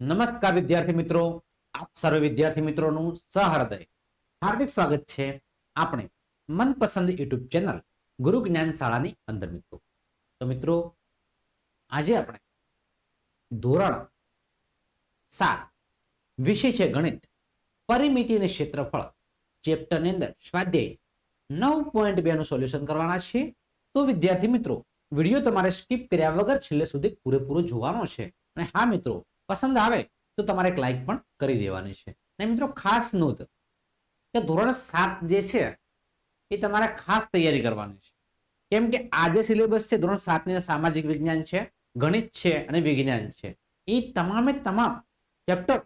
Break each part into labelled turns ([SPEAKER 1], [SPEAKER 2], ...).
[SPEAKER 1] નમસ્કાર વિદ્યાર્થી મિત્રો. આપ સર્વે વિદ્યાર્થી મિત્રોનું સહૃદય. હાર્દિક સ્વાગત છે આપણે મનપસંદ યુટ્યુબ ચેનલ ગુરુ જ્ઞાન શાળાની અંદર મિત્રો. તો મિત્રો, આજે આપણે ધોરણ સાત વિષય છે ગણિત. પરિમિતિ અને ક્ષેત્રફળ ચેપ્ટરની અંદર સ્વાધ્યાય નવ પોઈન્ટ બે નું સોલ્યુશન કરવાના છે. તો વિદ્યાર્થી મિત્રો, વીડિયો તમારે સ્કીપ કર્યા વગર છેલ્લે સુધી પૂરેપૂરો જોવાનો છે. અને હા મિત્રો પસંદ આવે તો તમારે એક લાઈક પણ કરી દેવાની છે. અને મિત્રો ખાસ નોંધ કે ધોરણ સાત જે છે એ તમારે ખાસ તૈયારી કરવાની છે. કેમ કે આ જે સિલેબસ છે ધોરણ સાતની સામાજિક વિજ્ઞાન છે, ગણિત છે અને વિજ્ઞાન છે. એ તમામે તમામ ચેપ્ટર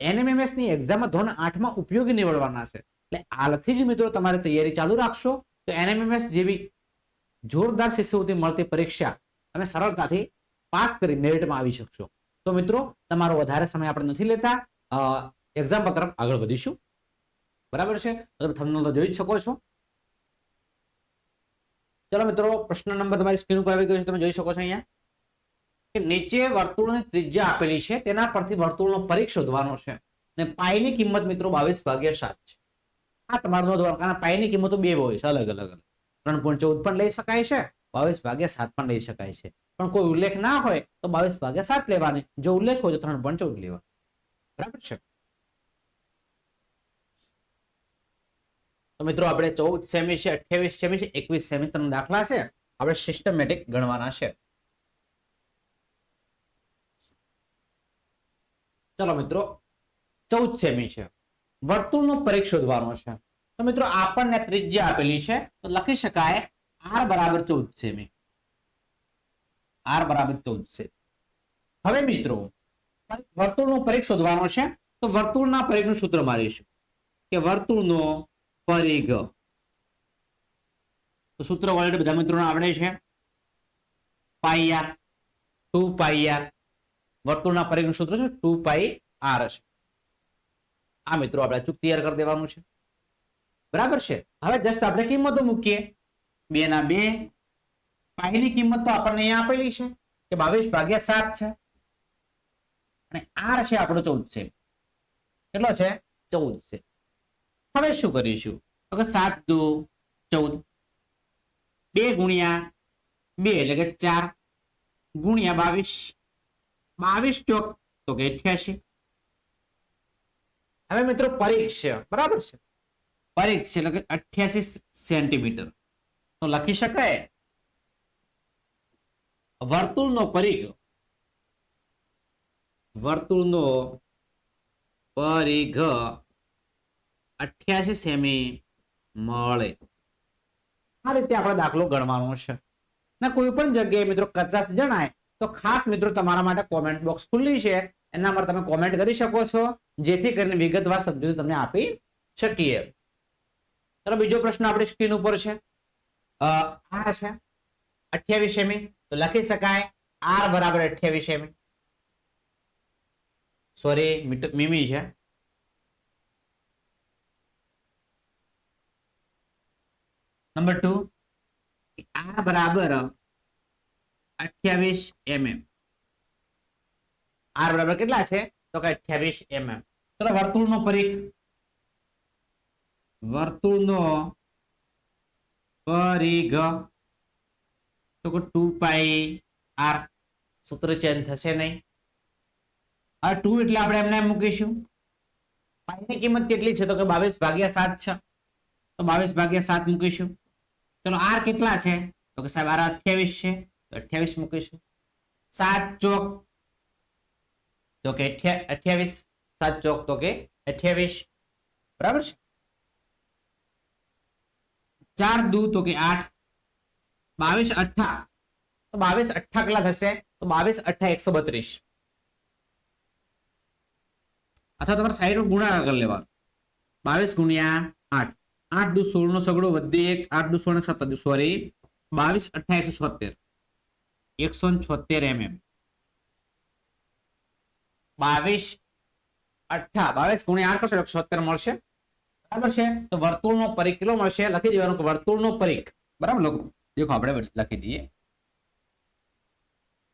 [SPEAKER 1] એનએમએમએસની એક્ઝામમાં ધોરણ આઠમાં ઉપયોગી નીવડવાના છે. એટલે હાલથી જ મિત્રો તમારે તૈયારી ચાલુ રાખશો તો એનએમએમએસ જેવી જોરદાર શિષ્યવૃત્તિ મળતી પરીક્ષા તમે સરળતાથી પાસ કરી મેરિટમાં આવી શકશો. તો મિત્રો, તમારો વધારે સમય આપણે નથી લેતા. એક્ઝામ્પલ તરફ આગળ વધીશું. બરાબર છે? તો જોઈ શકો છો. ચલો મિત્રો, પ્રશ્ન નંબર તમારી સ્ક્રીન ઉપર આવી ગયો છે. તમે જોઈ શકો છો અહીંયા. કે નીચે વર્તુળની ત્રિજ્યા આપેલી છે. તેના પરથી વર્તુળનો પરિઘ શોધવાનો છે. અને પાઈની કિંમત મિત્રો બાવીસ ભાગ્યા સાત છે. આ તમારું નોંધવાનું કારણ પાઈની કિંમતો બે હોય છે. અલગ અલગ અલગ. ત્રણ ચૌદ પણ લઈ શકાય છે. બાવીસ ભાગ્યા સાત પણ લઈ શકાય છે. પણ કોઈ ઉલ્લેખ ના હોય તો બાવીસ ભાગ્યા સાત લેવાને. જો ઉલ્લેખ હોય તો ત્રણ પણ ચૌદ લેવા બરાબર છે? તો મિત્રો આપણે ચૌદ સેમી છે, અઠ્યાવીસ સેમી છે, એકવીસ સેમી ત્રણ દાખલા છે. આપણે સિસ્ટમેટિક ગણવાના છે. ચલો મિત્રો, ચૌદ સેમી છે. વર્તુળનો પરીક્ષ શોધવાનો છે. તો મિત્રો આપણને ત્રિજ્યા આપેલી છે. તો લખી શકાય આર બરાબર ચૌદ સેમી. આર બરાબર ચૌદ છે. હવે મિત્રો, વર્તુળનો પરિઘ શોધવાનો છે. તો વર્તુળના પરિઘનું સૂત્ર મારીશું. કે વર્તુળનો પરિઘ. તો સૂત્ર ઓલરેડી બધા મિત્રોને આવડે છે. પાયા, ટુ પાયા. વર્તુળના પરિઘનું સૂત્ર છે ટુ પાઈ આર છે. આ મિત્રો આપણે અચૂક તૈયાર કરી દેવાનું છે. બરાબર છે? હવે જસ્ટ આપણે કિંમતો મૂકીએ. બે ના બે પાઈની કિંમત તો આપણને અહીંયા આપેલી છે કે બાવીસ ભાગ્યા સાત છે. અને આર છે આપણો ચૌદ છે. કેટલો છે? ચૌદ છે. હવે શું કરીશું? તો કે સાત દુ ચૌદ. બે ગુણ્યા બે એટલે કે ચાર. ગુણ્યા બાવીસ. બાવીસ ચોક તો કે અઠ્યાસી. હવે મિત્રો પરીક્ષ બરાબર છે? પરીક્ષ એટલે કે અઠ્યાસી સેન્ટીમીટર. તો લખી શકાય? વર્તુળનો પરિઘ. વર્તુળનો પરિઘ અઠ્યાસી સેમી મળે. આ રીતે આપણે દાખલો ગણવાનો છે. ને કોઈ પણ જગ્યાએ મિત્રો કચાસ જણાય, તો ખાસ મિત્રો તમારા માટે કોમેન્ટ બોક્સ ખુલ્લી છે. એના પર તમે કોમેન્ટ કરી શકો છો, જેથી કરીને વિગતવાર સમજૂતી તમને આપી શકીએ. ચાલો બીજો પ્રશ્ન આપણી સ્ક્રીન ઉપર છે. આ છે. અઠ્યાવીસ સેમી તો લખી શકાય આર બરાબર અઠ્યાવીસ સેમી સોરી મીમી છે. નંબર ટુ આર બરાબર અઠ્યાવીસ એમએમ આર બરાબર કેટલા છે? તો કે અઠ્યાવીસ એમએમ ચલો, વર્તુળનો પરિઘ વર્તુળનો પરિઘ તો કે ટુ પાઈ આર સૂત્ર ચેન્જ થશે નહીં. આ ટુ એટલે આપણે એમને એમ મૂકીશું. પાઈની કિંમત કેટલી છે? તો કે બાવીસ ભાગ્યા સાત છે. તો બાવીસ ભાગ્યા સાત મૂકીશું. ચલો આર કેટલા છે? તો કે સાહેબ આર અઠ્યાવીસ છે. તો અઠ્યાવીસ મૂકીશું. સાત ચોક તો કે અઠ્યાવીસ. સાત ચોક તો કે અઠ્યાવીસ. બરાબર છે? ચાર દુ તો કે આઠ. બાવીસ અઠ્ઠા તો બાવીસ અઠ્ઠા કેટલા થશે તો બાવીસ અઠ્ઠા એકસો બત્રીસ અથવા તમારે સાઈડ ગુણાકાર કરી લેવાનો બાવીસ ગુણ્યા આઠ આઠ દુ સોળ નો સગડો વધી એક આઠ દુ સોળ સત્તર સોરી બાવીસ અઠ્ઠા એકસો છોતેર એકસો છોતેર એમ એમ બાવીસ અઠ્ઠા બાવીસ ગુણ્યા આઠ કરશો એકસો છોતેર મળશે બરાબર છે તો વર્તુળનો પરિઘ કેટલો મળશે લખી દેવાનું કે વર્તુળનો પરિઘ બરાબર લખો દેખો આપણે લખી દઈએ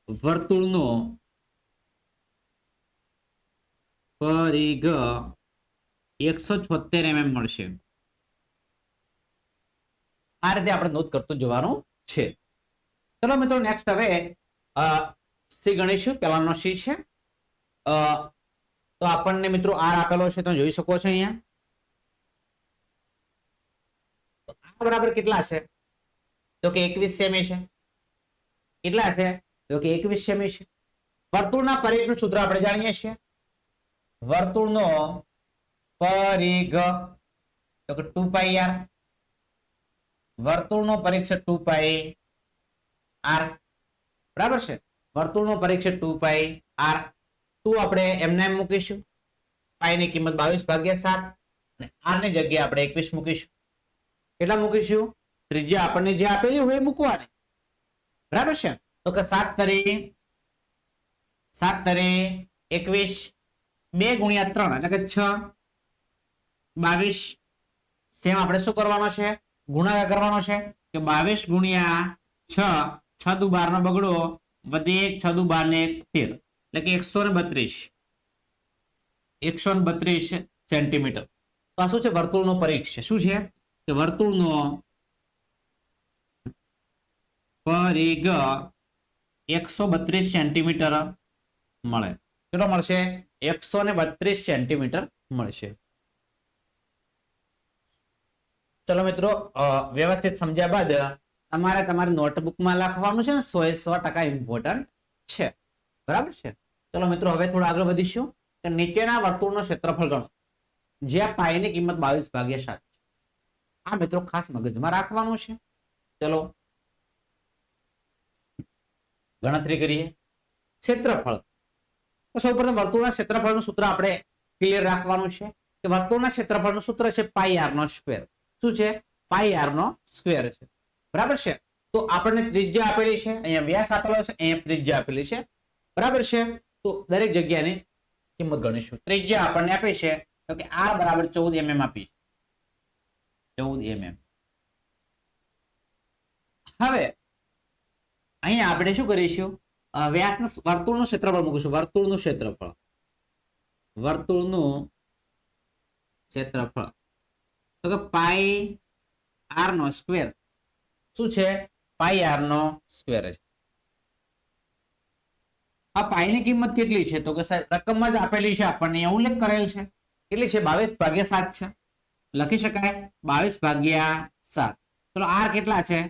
[SPEAKER 1] વર્તુળનો પરિઘ એકસો છોતેર એમએમ મળશે। આ રીતે આપણે નોંધ કરતું જવાનું છે. ચલો મિત્રો નેક્સ્ટ હવે સી ગણીશું પહેલાનો સી છે. તો આપણને મિત્રો આર આપેલો છે, તમે જોઈ શકો છો અહીંયા. બરાબર કેટલા છે? તો કે એકવીસ સેમી છે. કેટલા છે? તો કે એકવીસ સેમી છે. વર્તુળના પરિઘનું સૂત્ર આપણે જાણીએ છીએ. વર્તુળનો પરિઘ તો કે ટુ પાઈ આર. વર્તુળનો પરિઘ છે ટુ પાઈ આર. બરાબર છે? વર્તુળનો પરિઘ છે ટુ પાઈ આર. ટુ આપણે એમને એમ મૂકીશું. પાઈ ની કિંમત બાવીસ ભાગ્યા સાત અને આરની જગ્યાએ આપણે એકવીસ મૂકીશું. કેટલા મૂકીશું? ત્રિજ્યા આપણને જે આપેલી હોય એ મૂકવાની. બરાબર છે? તો કે સાત તરી સાત તરી એકવીસ, બે ગુણ્યા ત્રણ, એટલે કે છ, બાવીસ. સેમ આપણે શું કરવાનો છે? ગુણાકાર કરવાનો છે? કે બાવીસ ગુણ્યા છ છ દુ બાર નો બગડો વધી એક, છ દુ બાર ને એક, તેર. એટલે કે એકસો ને બત્રીસ. એકસો ને બત્રીસ સેન્ટીમીટર. તો આ શું છે? વર્તુળનો પરિઘ છે. શું છે? કે વર્તુળનો પરિઘ એકસો બત્રીસ સેન્ટીમીટર મળે. કેટલો મળશે? એકસો ને બત્રીસ સેન્ટીમીટર મળશે. ચલો મિત્રો વ્યવસ્થિત સમજ્યા બાદ તમારે તમારી નોટબુકમાં લખવાનું છે ને, સો એ સો ટકા ઇમ્પોર્ટન્ટ છે. બરાબર છે? ચલો મિત્રો, હવે થોડું આગળ વધીશું. કે નીચેના વર્તુળનો ક્ષેત્રફળ ગણો. જ્યાં પાયની કિંમત બાવીસ ભાગ્યા સાત આ મિત્રો ખાસ મગજમાં રાખવાનું છે. ચલો ગણતરી કરીએ. ક્ષેત્રફળ. તો સૌપ્રથમ વર્તુળના ક્ષેત્રફળનું સૂત્ર આપણે ક્લિયર રાખવાનું છે કે વર્તુળના ક્ષેત્રફળનું સૂત્ર છે પાઈ આર નો સ્ક્વેર શું છે? પાઈ આર નો સ્ક્વેર છે. બરાબર છે? તો આપણને ત્રિજ્યા આપેલી છે. અહીંયા વ્યાસ આપેલો છે. અહીંયા ત્રિજ્યા આપેલી છે. બરાબર છે? તો દરેક જગ્યાની કિંમત ગણીશું. ત્રિજ્યા આપણને આપે છે તો કે આર બરાબર ચૌદ એમએમ આપી છે. ચૌદ એમએમ. હવે અહીંયા આપણે શું કરીશું? વ્યાસના વર્તુળનું ક્ષેત્રફળ મૂકીશું. વર્તુળનું ક્ષેત્રફળ. વર્તુળનું ક્ષેત્રફળ. તો કે પાઈ આર નો સ્ક્વેર. શું છે? પાઈ આર નો સ્ક્વેર છે. આ પાઈ ની કિંમત કેટલી છે? તો કે સાહેબ રકમમાં જ આપેલી છે આપણને. અહીંયા ઉલ્લેખ કરેલ છે. કેટલી છે? બાવીસ ભાગ્યા સાત છે. લખી શકાય? બાવીસ ભાગ્યા સાત. ચલો આર કેટલા છે?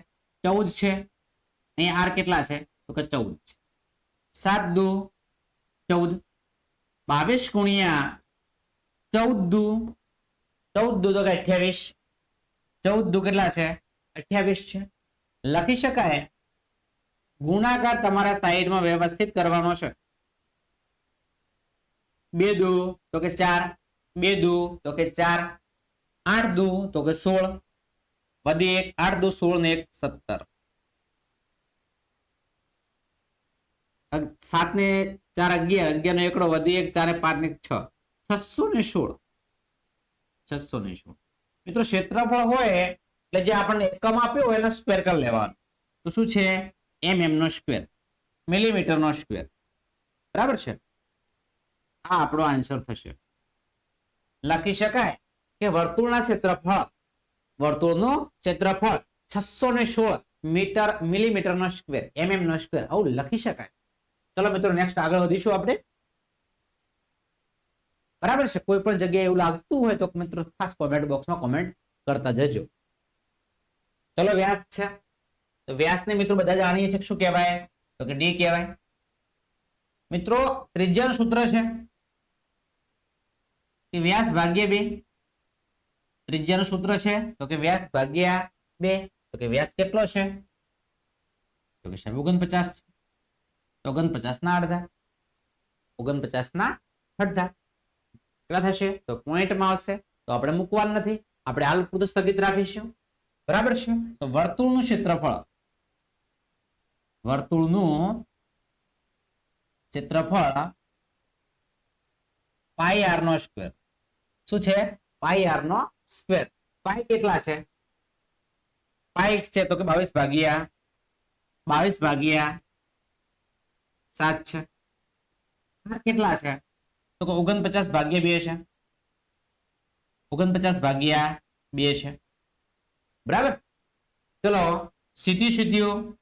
[SPEAKER 1] ચૌદ છે. અહીંયા આર કેટલા છે? તો કે ચૌદ છે. સાત દુ ચૌદ. બાવીસ ગુણ્યા ચૌદ દુ ચૌદ દુ તો કે અઠ્યાવીસ. ચૌદ દુ કેટલા છે? અઠ્યાવીસ છે. લખી શકાય? ગુણાકાર તમારા સાઈડમાં વ્યવસ્થિત કરવાનો છે. બે દુ તો કે ચાર. બે દુ તો કે ચાર. આઠ દુ તો કે સોળ. વધી એક, આઠ દુ સોળ ને એક સત્તર. સાત ને ચાર અગિયાર અગિયાર નો એકડો વધી એક, ચાર પાંચ ને છ. છસો ને સોળ. છસો ને સોળ. મિત્રો, ક્ષેત્રફળ હોય એટલે જે આપણને એકમ આપ્યો હોય એનો સ્ક્વેર કરી લેવાનો. તો શું છે? એમ એમ નો સ્ક્વેર મિલીમીટર નો સ્ક્વેર બરાબર છે? આ આપણો આન્સર થશે. લખી શકાય કે વર્તુળના ક્ષેત્રફળ, વર્તુળનું ક્ષેત્રફળ છસો ને સોળ મીટર મિલીમીટર નો સ્ક્વેર એમ એમ નો સ્ક્વેર આવું લખી શકાય. ચલો મિત્રો નેક્સ્ટ આગળ વધીશું આપણે. બરાબર છે? કોઈ પણ જગ્યાએ એવું લાગતું હોય તો મિત્રો, ખાસ કોમેન્ટ બોક્સમાં કોમેન્ટ કરતા જજો. ચલો, વ્યાસ છે. તો વ્યાસને મિત્રો બધા જાણીએ છીએ શું કહેવાય? તો કે ડી કહેવાય. મિત્રો ત્રિજ્યાનું સૂત્ર છે. કે વ્યાસ ભાગ્યા બે. ત્રિજ્યાનું સૂત્ર છે. તો કે વ્યાસ ભાગ્યા બે. તો કે વ્યાસ કેટલો છે? તો કે સાહેબ ઓગણપચાસ છે. ઓગણપચાસ ના અડધા ઓગણપચાસ ના અડધા. કેટલા થશે? તો પોઈન્ટમાં આવશે. તો આપણે મૂકવાનું નથી. આપણે હાલ પૂરતું સ્થગિત રાખીશું. બરાબર છે? તો વર્તુળનું ક્ષેત્રફળ. વર્તુળનું ક્ષેત્રફળ પાઈ આર નો સ્ક્વેર. શું છે? પાઈ આર નો સ્ક્વેર. પાઈ કેટલા છે? પાઈ છે તો કે બાવીસ ભાગ્યા. બાવીસ ભાગ્યા સાત છે. કેટલા છે? તો ઓગણપચાસ ભાગ્યા બે છે. ઓગણપચાસ ભાગ્યા બે છે. બરાબર? ચલો, સીધી સીધીઓ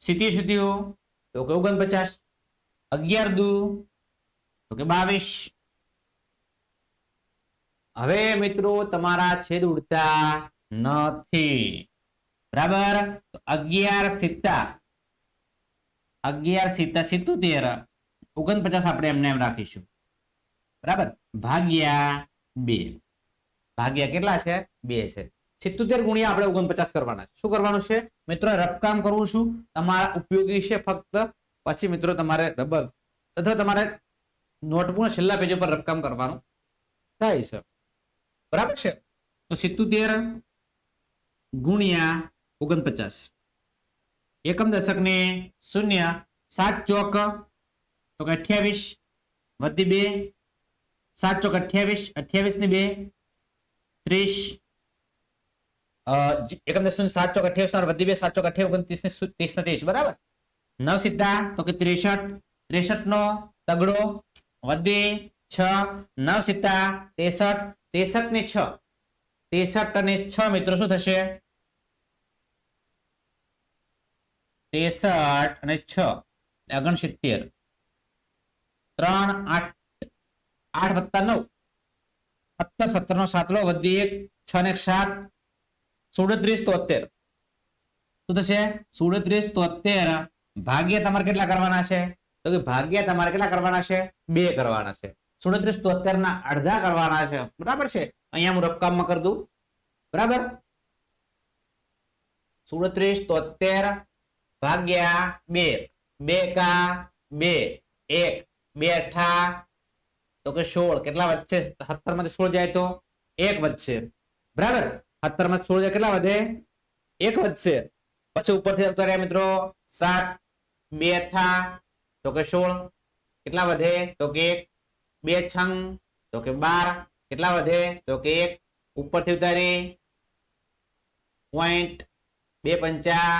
[SPEAKER 1] સીધી સીધીઓ તો કે ઓગણપચાસ. અગિયાર દુ. તો કે બાવીસ. હવે મિત્રો તમારા છેદ ઉડતા નથી. બરાબર? અગિયાર સિત્તા. અગિયાર સિત્તા સિત્તોતેર ઓગણપચાસ આપણે એમને એમ રાખીશું. બરાબર? ભાગ્યા બે. ભાગ્યા કેટલા છે? બે છે. સિત્તોતેર ગુણ્યા આપણે ઓગણપચાસ કરવાના શું કરવાનું છે? મિત્રો રફકામ કરવું છું તમારા ઉપયોગી છે ફક્ત. પછી મિત્રો, તમારે રબર. અથવા તમારે નોટબુકના છેલ્લા પેજ ઉપર રફકામ કરવાનું થાય છે. બરાબર છે? તો સિત્તોતેર ગુણ્યા ઓગણપચાસ. એકમ દશક ને શૂન્ય સાત ચોક, તો કે અઠ્યાવીસ વધી બે, સાત ચોક અઠ્યાવીસ અઠ્યાવીસ ને બે, ત્રીસ. એકમ દશક શૂન્ય સાત ચોક અઠ્યાવીસ ના વધી બે, સાત ચોક અઠ્યાવીસ ને ત્રીસ ને ત્રીસ, બરાબર? નવ સીધા, તો કે ત્રેસઠ ત્રેસઠ નો તગડો વધી છ, નવ સીધા, ત્રેસઠ ત્રેસઠ ને છ. ત્રેસઠ અને છ મિત્રો શું થશે? ત્રેસઠ અને છ, ઓગણસિત્તેર. ત્રણ આઠ આઠ વત્તા નવ. સત્તર સત્તર નો સાતલો, વધી એક, છ ને સાત. સુડત્રીસ, તોતેર. શું થશે? સુડત્રીસ, તોતેર ભાગ્ય તમારે કેટલા કરવાના છે? તો કે ભાગ્ય તમારે કેટલા કરવાના છે? બે કરવાના છે. સુડત્રીસ તોતેર ના અડધા કરવાના છે. બરાબર છે? અહીંયા હું રકમમાં કરી દઉં. બરાબર? સુડત્રીસ, તોતેર ભાગ્યા બે બે કા બે એક બે અઠા તો કે સોળ કેટલા વધશે સત્તરમાંથી સોળ જાય તો એક વધશે બરાબર સત્તરમાંથી સોળ જાય કેટલા વધે એક વધશે પછી ઉપરથી આવતા રહ્યા મિત્રો સાત બે અઠા તો કે સોળ કેટલા વધે તો કે એક બે છંગ તો કે બાર કેટલા વધે તો કે એક ઉપરથી ઉતારી પોઈન્ટ બે પંચા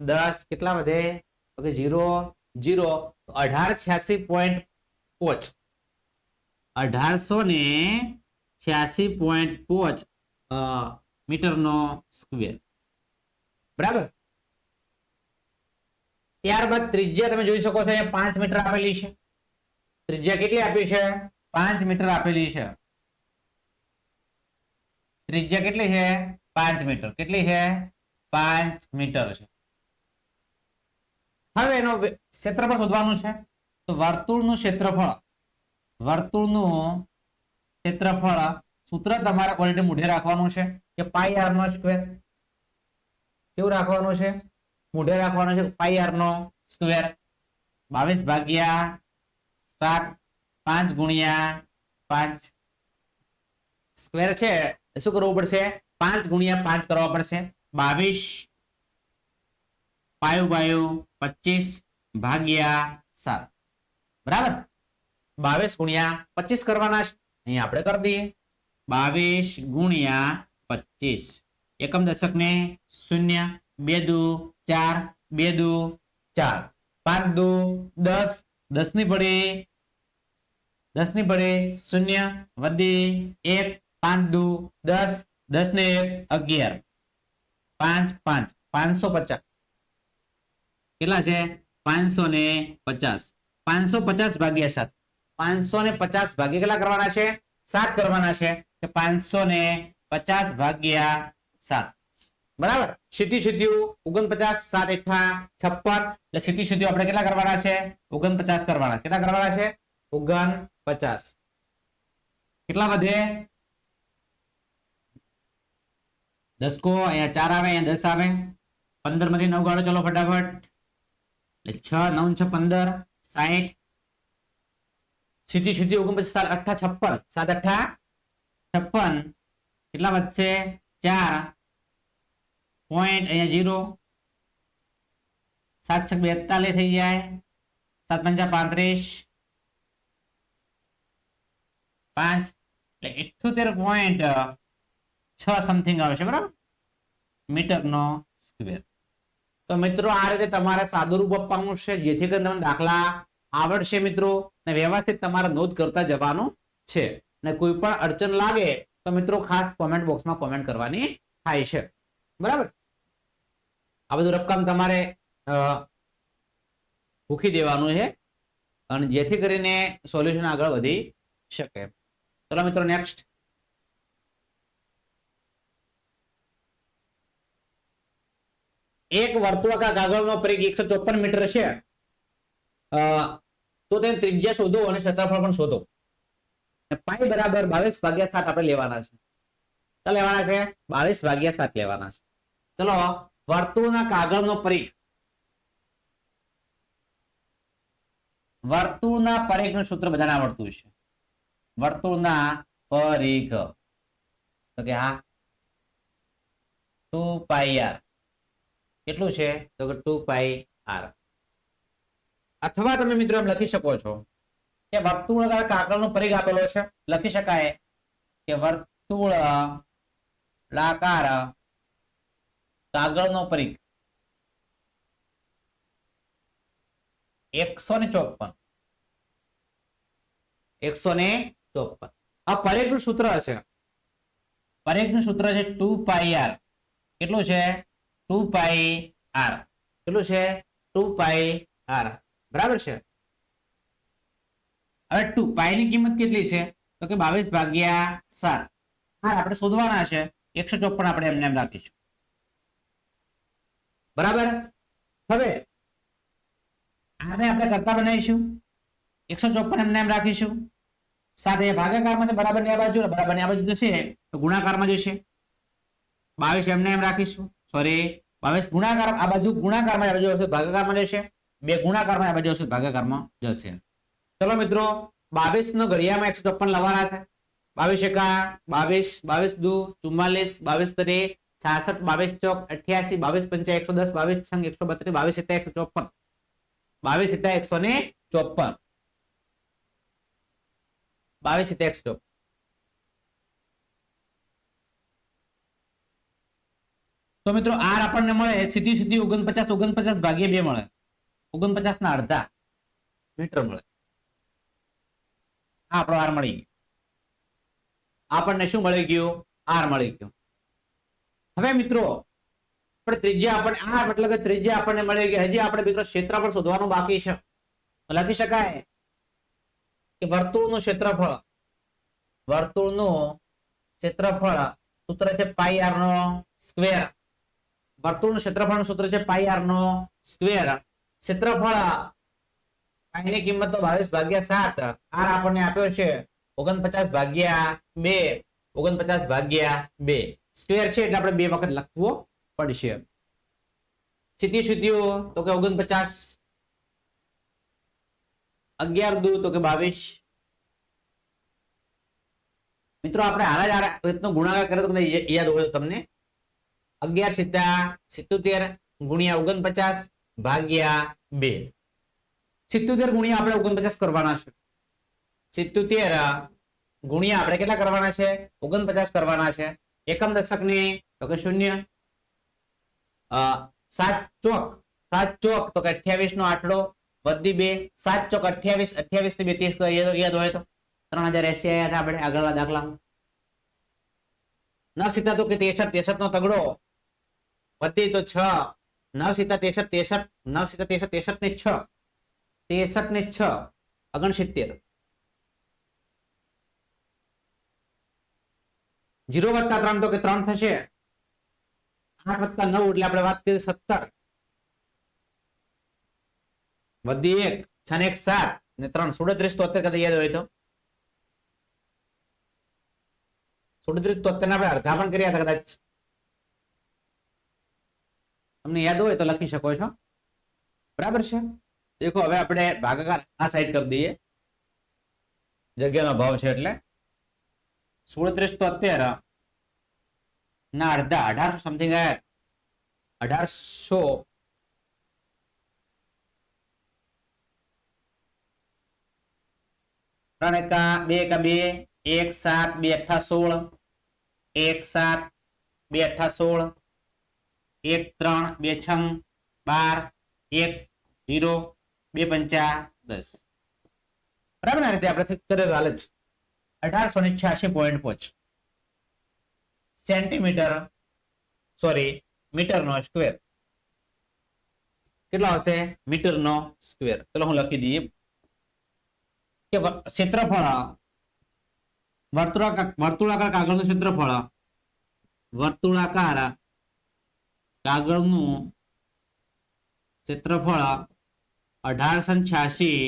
[SPEAKER 1] દસ, કેટલા વધે? તો કે ઝીરો. ઝીરો અઢાર છ્યાસી પોઈન્ટ પોચ. અઢારસો ને છ્યાસી પોઈન્ટ પોચ મીટરનો સ્ક્વેર. બરાબર? ત્યારબાદ ત્રિજ્યા તમે જોઈ શકો છો, અહીંયા પાંચ મીટર આપેલી છે. ત્રિજ્યા કેટલી આપી છે? પાંચ મીટર આપેલી છે. ત્રિજ્યા કેટલી છે? પાંચ મીટર. કેટલી છે? પાંચ મીટર છે. હવે એનો ક્ષેત્રફળ શોધવાનું છે. તો વર્તુળનું ક્ષેત્રફળ વર્તુળનું ક્ષેત્રફળ સૂત્ર તમારે ઓલરેડી મૂઢે રાખવાનું છે કે પાઈ આર નો સ્ક્વેર કેવું રાખવાનું છે? મૂઢે રાખવાનું છે પાઈ આર નો સ્ક્વેર બાવીસ ભાગ્યા સાત, પાંચ ગુણ્યા પાંચ. સ્ક્વેર છે શું કરવું પડશે? પાંચ ગુણ્યા પાંચ કરવા પડશે. બાવીસ. પાયું, પાયો. પચીસ ભાગ્યા સાત. બરાબર? બાવીસ ગુણ્યા પચીસ કરવાના છે. અહીંયા આપણે કરી દઈએ. બાવીસ ગુણ્યા પચીસ. એકમ દશક ને શૂન્ય, બે દુ ચાર, બે દુ ચાર. પાંચ દુ દસ. દસની પડે દસની પડે શૂન્ય, વધી એક, પાંચ દુ દસ. દસ ને એક અગિયાર. પાંચ પાંચ. પાંચસો પચાસ. કેટલા છે? પાંચસો ને પચાસ. પાંચસો પચાસ ભાગ્યા સાત. પાંચસો ને પચાસ ભાગ્યા કેટલા કરવાના છે? સાત કરવાના છે. કે પાંચસો ને પચાસ ભાગ્યા સાત. બરાબર? સીધી સીધ્યું ઓગણપચાસ, સાત એઠા છપ્પન. એટલે સીધી સીધ્યું આપણે કેટલા કરવાના છે? ઓગણપચાસ કરવાના. કેટલા કરવાના છે? ઓગણ પચાસ કેટલા વધે? દસકો, અહીંયા ચાર આવે, અહીંયા દસ આવે. પંદરમાંથી નવ ગાળો ચલો ફટાફટ. એટલે છ નવ છ પંદર સાહીઠ સીધી સીધી ઓગણપચાસ સાત અઠ્ઠા છપ્પન સાત અઠ્ઠા છપ્પન કેટલા વધશે ચાર પોઈન્ટ અહીંયા જીરો સાત છક બેતાલીસ થઈ જાય સાત પંચા પાંત્રીસ પાંચ એટલે ઇઠ્યોતેર પોઈન્ટ છ સમથિંગ આવશે, બરાબર? મીટરનો સ્ક્વેર. તો મિત્રો આ રીતે તમારે સાદું રૂપ આપવાનું છે, જેથી કરીને તમને દાખલા આવડશે મિત્રો ને વ્યવસ્થિત તમારે નોંધ કરતા જવાનું છે. ને કોઈ પણ અડચણ લાગે તો મિત્રો ખાસ કોમેન્ટ બોક્સમાં કોમેન્ટ કરવાની થાય છે. બરાબર? આ બધું રકમ તમારે મૂકી દેવાનું છે અને જેથી કરીને સોલ્યુશન આગળ વધી શકે. ચલો મિત્રો નેક્સ્ટ એક વર્તુળાકાર કાગળનો પરિઘ એકસો ચોપન મીટર છે. તો તેની ત્રિજ્યા શોધો અને ક્ષેત્રફળ પણ શોધો. પાઈ બરાબર બાવીસ ભાગ્યા સાત આપણે લેવાના છે. તો લેવાના છે? બાવીસ ભાગ્યા સાત લેવાના છે. ચલો, વર્તુળના કાગળનો પરિઘ. વર્તુળના પરિઘનું સૂત્ર બધાને આવડતું છે વર્તુળના પરિઘ. તો કે હા. Two pi R. કેટલું છે? તો કે ટુ પાઈ આર અથવા તમે મિત્રો એમ લખી શકો છો કે વર્તુળાકાર કાગળનો પરિઘ આપેલો છે. લખી શકાય કે વર્તુળાકાર કાગળનો પરિઘ એકસો ને ચોપન. એકસો ને ચોપન. આ પરેખનું સૂત્ર છે પરેખનું સૂત્ર છે ટુ પાઈ આર કેટલું છે? Two pi R. કેટલું છે? Two pi R. બરાબર છે? હવે ટુ પાઈ ની કિંમત કેટલી છે? તો કે બાવીસ ભાગ્યા સાત. હા, આપણે શોધવાના છે. એકસો ચોપન આપણે એમને એમ રાખીશું. બરાબર? હવે આને આપણે કરતા બનાવીશું. એકસો ચોપન એમને એમ રાખીશું. સાથે ભાગાકારમાં છે, બરાબરની આ બાજુ, બરાબરની આ બાજુ જશે. તો ગુણાકારમાં જશે. બાવીસ એમને એમ રાખીશું. સોરી બાવીસ ગુણાકાર આ બાજુ ગુણાકારમાં આ બાજુ હશે ભાગાકારમાં જશે. બે ગુણાકારમાં આ બાજુ હશે ભાગાકારમાં જશે. ચલો મિત્રો બાવીસ નો ઘડિયામાં એકસો ચોપન લાવવાના છે. બાવીસ એકા, બાવીસ બાવીસ દુ, ચુમ્માલીસ, બાવીસ તરી છાસઠ, બાવીસ ચોક, અઠ્યાસી, બાવીસ પંચા એકસો દસ, બાવીસ છંગ એકસો બત્રીસ, બાવીસ સિત્તા એકસો ચોપન. બાવીસ સિત્તા એકસો ને ચોપન. બાવીસ સિત્તા એકસો ચોપન. તો મિત્રો આર આપણને મળે. સીધી સીધી ઓગણપચાસ ઓગણપચાસ ભાગ્યે બે મળે. ઓગણપચાસ ના અડધા મીટર મળે. આ આપણો આર મળી ગયો. આપણને શું મળી ગયું? આર મળી ગયું. હવે મિત્રો, આપણે ત્રિજ્યા આપણને, આ મતલબ કે ત્રિજ્યા આપણને મળી ગઈ. હજી આપણે મિત્રો ક્ષેત્રફળ શોધવાનું બાકી છે. લખી શકાય કે વર્તુળનું ક્ષેત્રફળ વર્તુળનું ક્ષેત્રફળ સૂત્ર છે પાઈ આર નો સ્ક્વેર વર્તુળનું ક્ષેત્રફળનું સૂત્ર છે પાઈ આર નો સ્ક્વેર ક્ષેત્રફળ પાઈની કિંમત તો બાવીસ ભાગ્યા સાત. આર આપણને આપ્યો છે ઓગણપચાસ ભાગ્યા બે. ઓગણપચાસ ભાગ્યા બે. સ્ક્વેર છે એટલે આપણે બે વખત લખવો પડશે. સીધી સીધીઓ તો કે ઓગણપચાસ. અગિયાર દુ તો કે બાવીસ. મિત્રો, આપણે આના જ આ રીતનો ગુણાકાર કરે તો યાદ હોય તમને અગિયાર સિત્તા સિત્તોતેર ગુણ્યા ઓગણપચાસ ભાગ્યા બે. સિત્તોતેર ગુણ્યા આપણે ઓગણપચાસ કરવાના છે. સિત્તોતેર ગુણ્યા આપણે કેટલા કરવાના છે? ઓગણપચાસ કરવાના છે. એકમ દશકની તો કે શૂન્ય. સાત ચોક. સાત ચોક તો કે અઠ્યાવીસ નો આઠડો વધી બે. સાત ચોક અઠ્યાવીસ અઠ્યાવીસથી બે ત્રીસ તો યાદ યાદ હોય તો. ત્રણ હજાર એસી આવ્યા હતા આપણે આગળના દાખલા નવ સીધા તો કે તેસઠ તેસઠ નો તગડો. વધી તો છ. નવ સીતા તેસઠ તેસઠ નવ સીતા તેસઠ તેસઠ ને છ. તેસઠ ને છ. ઓગણસિત્તેર. જીરો વત્તા ત્રણ તો કે ત્રણ થશે. આઠ વત્તા નવ એટલે આપણે વાત કરી સત્તર. વધી એક, છ ને એક સાત ને ત્રણ. સુડત્રીસ તોતેર કદાચ યાદ હોય તો. સુડત્રીસ તોતેર આપણે અડધા પણ કર્યા હતા કદાચ. તમને યાદ હોય તો લખી શકો છો. બરાબર છે? દેખો, હવે આપણે ભાગાકાર આ સાઈડ કરી દઈએ. જગ્યાનો ભાવ છે એટલે સુડત્રીસ તોતેર ના, અડધા, અઢારસો સમથિંગ આવ્યા અઢારસો ત્રણ એકા બે એકા બે, એક સાત, બે અઠા સોળ. એક સાત, બે અઠા સોળ. એક, ત્રણ, બે છંગ બાર, એક, ઝીરો, બે પંચા દસ. બરાબર? આ રીતે આપણે કરેલું હાલ જ. અઢારસો ને છ્યાસી પોઈન્ટ પોચ સેન્ટીમીટર સોરી મીટરનો સ્ક્વેર કેટલો આવશે? મીટર નો સ્ક્વેર ચલો હું લખી દઈએ. કે ક્ષેત્રફળ. વર્તુળાકાર વર્તુળાકાર કાગળનું ક્ષેત્રફળ. વર્તુળાકાર કાગળનું ક્ષેત્રફળ અઢારસો છ્યાસી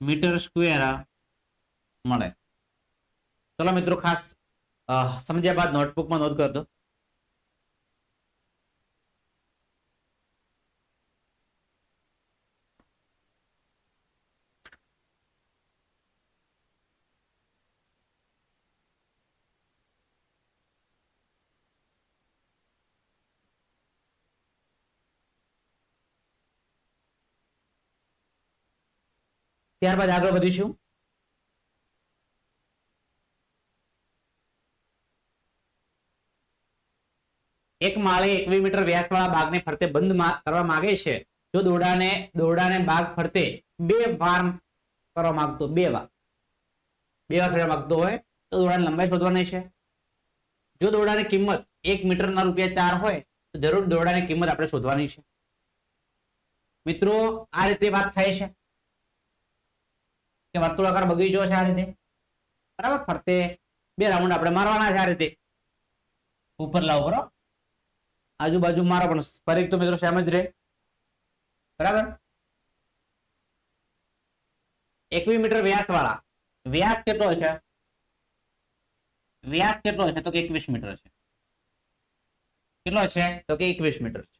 [SPEAKER 1] મીટર સ્ક્વેર મળે. ચલો મિત્રો ખાસ સમજ્યા બાદ નોટબુકમાં નોંધ કરતો ત્યારબાદ આગળ વધીશું. એક માળે એકવી મીટર વ્યાસવાળા બાગને ફરતે બંધ કરવા માંગે છે. જો દોરડાને દોરડાને બાગ ફરતે બે વાર કરવા માંગતો, બે વાર. બે વાર ફેરવા માંગતો હોય, તો દોરડાની લંબાઈ શોધવાની છે. જો દોરડાની કિંમત એક મીટરના રૂપિયા ચાર હોય, તો જરૂર દોરડાની કિંમત આપણે શોધવાની છે. મિત્રો, આ રીતે વાત થાય છે. કે વર્તુળાકાર બગીચો છે આ રીતે. બરાબર? ફરતે. બે રાઉન્ડ આપણે મારવાના છે આ રીતે. ઉપર લાવો બરો આજુબાજુ મારો પણ ફરી તો મિત્રો સેમ જ રહે. બરાબર? એકવી મીટર વ્યાસ વાળા વ્યાસ કેટલો છે? વ્યાસ કેટલો છે? તો કે એકવીસ મીટર છે. કેટલો છે? તો કે એકવીસ મીટર છે.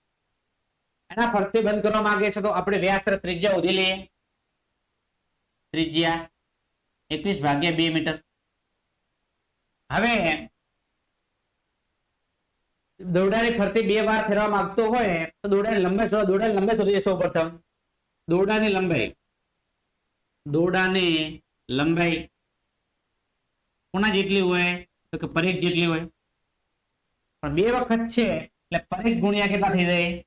[SPEAKER 1] એના ફરતે બંધ કરવા માંગે છે તો આપણે વ્યાસ ત્રિજ્યા ઉધી લઈએ. ત્રિજ્યા એકવીસ ભાગ્યા બે મીટર. હવે દોરડાની ફરતે બે વાર ફેરવા માંગતો હોય, તો દોરડાની લંબાઈ શોધો. દોરડાની લંબાઈ શોધી. સૌ પ્રથમ. દોરડાની લંબાઈ. દોરડાની લંબાઈ કોના જેટલી હોય? તો કે પરેખ જેટલી હોય. પણ બે વખત છે, એટલે પરેખ ગુણ્યા કેટલા થઈ જાય?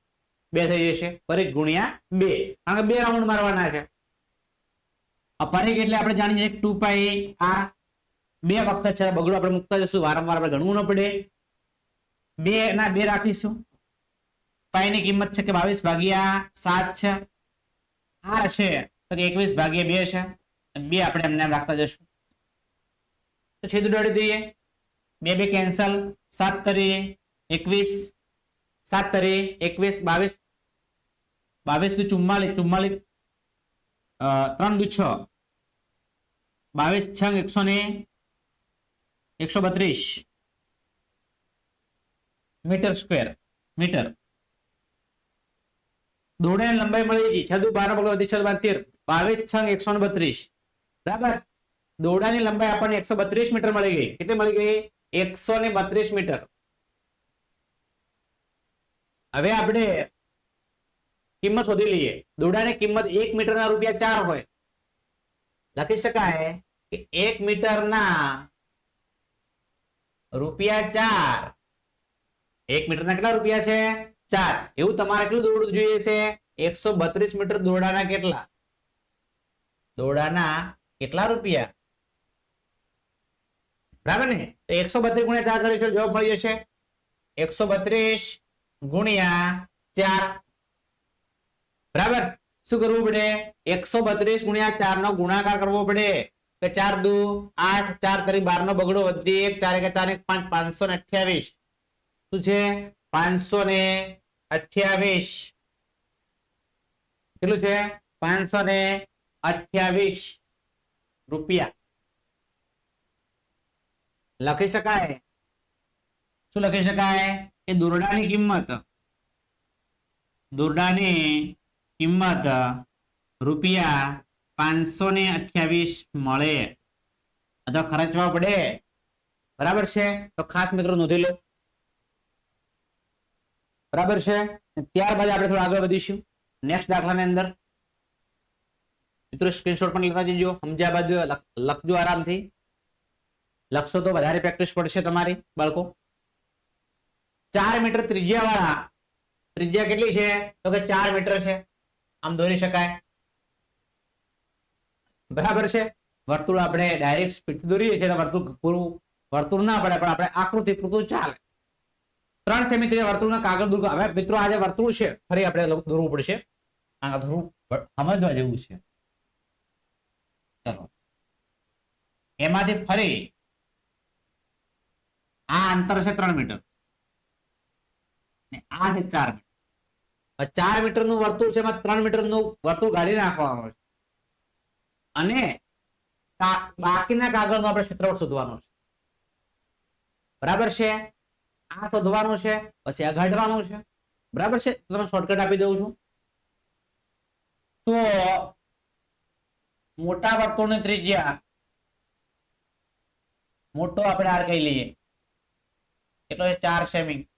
[SPEAKER 1] બે થઈ જશે. પરેખ ગુણ્યા બે. કારણ કે બે રાઉન્ડ મારવાના છે. આ પરેખ એટલે આપણે જાણીએ ટુ પાઈ આ બે વખત છે. બગડો આપણે મૂકતા જશું વારંવાર આપણે ગણવું ન પડે. બે ના બે રાખીશું. પાઈ ની કિંમત છે કે બાવીસ ભાગ્યા સાત છે. આર છે. તો એકવીસ ભાગ્યા બે છે. બે આપણે એમને એમ રાખતા જશું તો છેદ ઉડાડી દઈએ. બે બે કેન્સલ સાત તરી એકવીસ. સાત તરી એકવીસ. બાવીસ. બાવીસ દુ ચુમ્માલીસ ચુમ્માલીસ ત્રણ દુ છ. બાવીસ છંગ એકસો ને એકસો બત્રીસ. Metre square, metre. દોરડાની લંબાઈ મળી ગઈ. છદુ બાર પકડો વધી છદ બાર બાવીસ છંગ એકસો ને બત્રીસ. બરાબર? દોરડાની લંબાઈ આપણને એકસો બત્રીસ મીટર મળી ગઈ. કેટલી મળી ગઈ? એકસો ને બત્રીસ મીટર. હવે આપણે કિંમત શોધી લઈએ. દોરડાની કિંમત એક મીટરના રૂપિયા ચાર હોય. લખી શકાય કે એક મીટરના રૂપિયા ચાર. એક મીટરના કેટલા રૂપિયા છે? ચાર. એવું તમારે કેટલું દોડવું જોઈએ છે? એકસો બત્રીસ મીટર દોડાના કેટલા? દોડાના કેટલા રૂપિયા? બરાબર ને? તો એકસો બત્રીસ ગુણ્યા ચાર કરીશું જવાબ મળી જશે? એકસો બત્રીસ ગુણ્યા ચાર. બરાબર? શું કરવું પડે? એકસો બત્રીસ ગુણ્યા ચાર નો ગુણાકાર કરવો પડે. કે ચાર દુ આઠ, ચાર તરી બાર નો બગડો વધી એક, ચાર એક ચાર એક પાંચ, પાંચસો ને અઠ્યાવીસ. શું છે? પાંચસો ને અઠ્યાવીસ. કેટલું છે? પાંચસો ને અઠ્યાવીસ રૂપિયા. લખી શકાય? શું લખી શકાય? કે દોરડાની કિંમત. દોરડાની કિંમત રૂપિયા પાંચસો ને અઠ્યાવીસ મળે. અથવા ખર્ચવા પડે. બરાબર છે? તો ખાસ મિત્રો નોંધી લો. બરાબર છે? ત્યારબાદ આપણે થોડું આગળ વધીશું. નેક્સ્ટ દાખલાની અંદર. મિત્રો સ્ક્રીનશોટ પણ લેતા જજો. સમજ્યા બાદ લખજો આરામથી. લખશો તો વધારે પ્રેક્ટિસ પડશે તમારી બાળકો. ચાર મીટર ત્રિજ્યા વાળા ત્રિજ્યા કેટલી છે? તો કે ચાર મીટર છે. આમ દોરી શકાય? બરાબર છે? વર્તુળ આપણે ડાયરેક્ટ સ્પીડ દોરીએ છીએ વર્તુળ પૂરું, વર્તુળ ના પડે, પણ આપણે આકૃતિ પૂરતું ચાલે. ત્રણ સેમી વર્તુળના કાગળ દૂર હવે મિત્રો, આ જે વર્તુળ છે, ફરી આપણે દોરવું પડશે. આ થોડું સમજવા જેવું છે. ચલો. એમાંથી ફરી, આ અંતર છે ત્રણ મીટર. આ છે ચાર મીટર. ચાર મીટરનું વર્તુળ છે, એમાં ત્રણ મીટરનું વર્તુળ કાઢી નાખવાનું છે. અને બાકીના બાકીના કાગળનું આપણે ક્ષેત્રફળ શોધવાનું છે. બરાબર છે? આ શોધવાનું છે, પછી આ છે. બરાબર છે? તમે શોર્ટકટ આપી દઉં છું. તો મોટા વર્તુળની ત્રિજ્યા, મોટો આપણે આર કહી લઈએ. એટલો ચાર સેમી.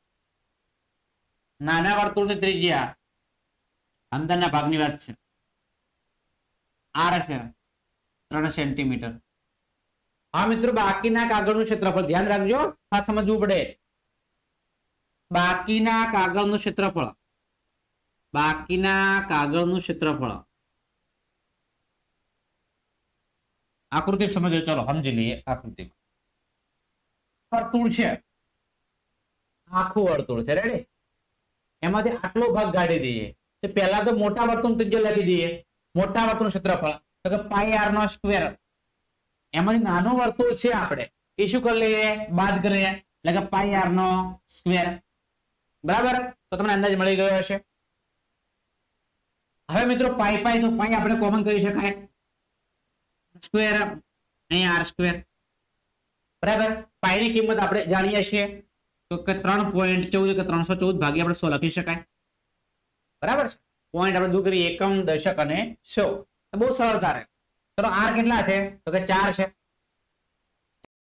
[SPEAKER 1] નાના વર્તુળની ત્રિજ્યા અંદરના ભાગની વાત છે. આર છે ત્રણ સેન્ટીમીટર. હા મિત્રો, બાકીના કાગળનું ક્ષેત્રફળ ધ્યાન રાખજો. આ સમજવું પડે. બાકીના કાગળનું ક્ષેત્રફળ. બાકીના કાગળનું ક્ષેત્રફળ. આકૃતિ સમજો, ચલો સમજી લઈએ આકૃતિ વર્તુળ છે. આખું વર્તુળ છે રેડી એમાંથી આટલો ભાગ કાઢી દઈએ. તો પહેલા તો મોટા વર્તુળ ત્રિજ્યા લખી દઈએ. મોટા વર્તુળ ક્ષેત્રફળ. તો કે પાઈ આર નો સ્ક્વેર એમાંથી નાનું વર્તુળ છે આપણે. એ શું કરી લઈએ? બાદ કરીએ એટલે કે પાઈ આર નો સ્ક્વેર બરાબર? તો તમને અંદાજ મળી ગયો હશે. હવે મિત્રો પાઈ પાઈ તો પાઈ આપણે કોમન કરી શકાય. સ્ક્વેર અહીંયા આર સ્ક્વેર બરાબર? પાઈની કિંમત આપણે જાણીએ છીએ. તો કે ત્રણ પોઈન્ટ ચૌદ કે ત્રણસો ચૌદ ભાગ્યા આપણે સો લખી શકાય. બરાબર છે? પોઈન્ટ આપણે દૂર કરીએ એકમ દશક અને સો. બહુ સરળતા રહે ચલો આર કેટલા છે? તો કે ચાર છે.